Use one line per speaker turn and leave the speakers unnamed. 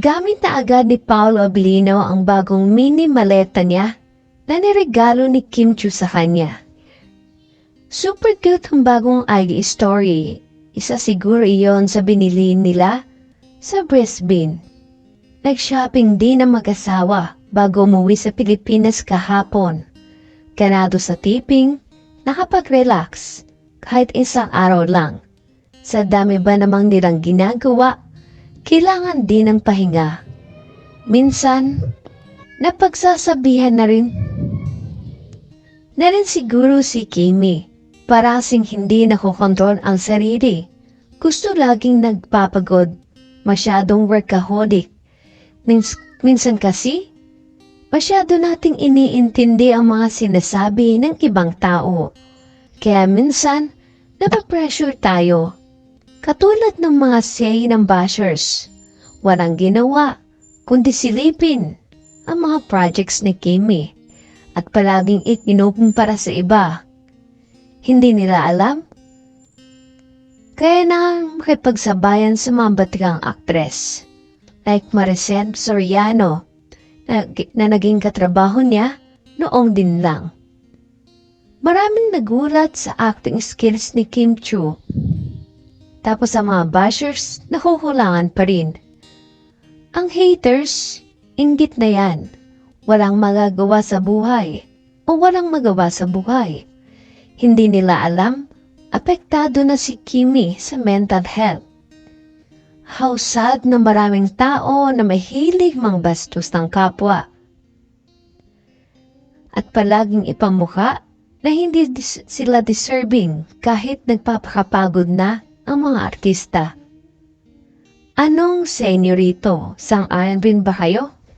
Gamit na agad ni Paolo Abilino ang bagong mini maleta niya na niregalo ni Kim Chu sa kanya. Super cute ang bagong ID story. Isa siguro iyon sa binili nila sa Brisbane. Nag-shopping din ang mag-asawa bago umuwi sa Pilipinas kahapon. Ganado sa tipping, nakapag-relax kahit isang araw lang. Sa dami ba namang nilang ginagawa, kailangan din ng pahinga. Minsan, napagsasabihan na rin na rin siguro si Kimi. Parasing hindi nakokontrol ang sarili. Gusto laging nagpapagod. Masyadong workaholic. Mins- minsan kasi, masyado nating iniintindi ang mga sinasabi ng ibang tao. Kaya minsan, napapressure tayo. Katulad ng mga say ng bashers. Walang ginawa, kundi silipin ang mga projects ni Kimi at palaging ikinukumpara sa iba. Hindi nila alam. Kaya na makipagsabayan sa mga batikang aktres like Maricel Soriano na, na naging katrabaho niya noong din lang. Maraming nagulat sa acting skills ni Kim Chu. Tapos ang mga bashers, nakukulangan pa rin. Ang haters, inggit na yan. Walang magagawa sa buhay o walang magawa sa buhay. Hindi nila alam, apektado na si Kimi sa mental health. How sad na maraming tao na mahilig mang bastos ng kapwa. At palaging ipamukha na hindi dis- sila deserving kahit nagpapakapagod na ang mga artista. Anong senyorito? Sang-ayon rin ba kayo?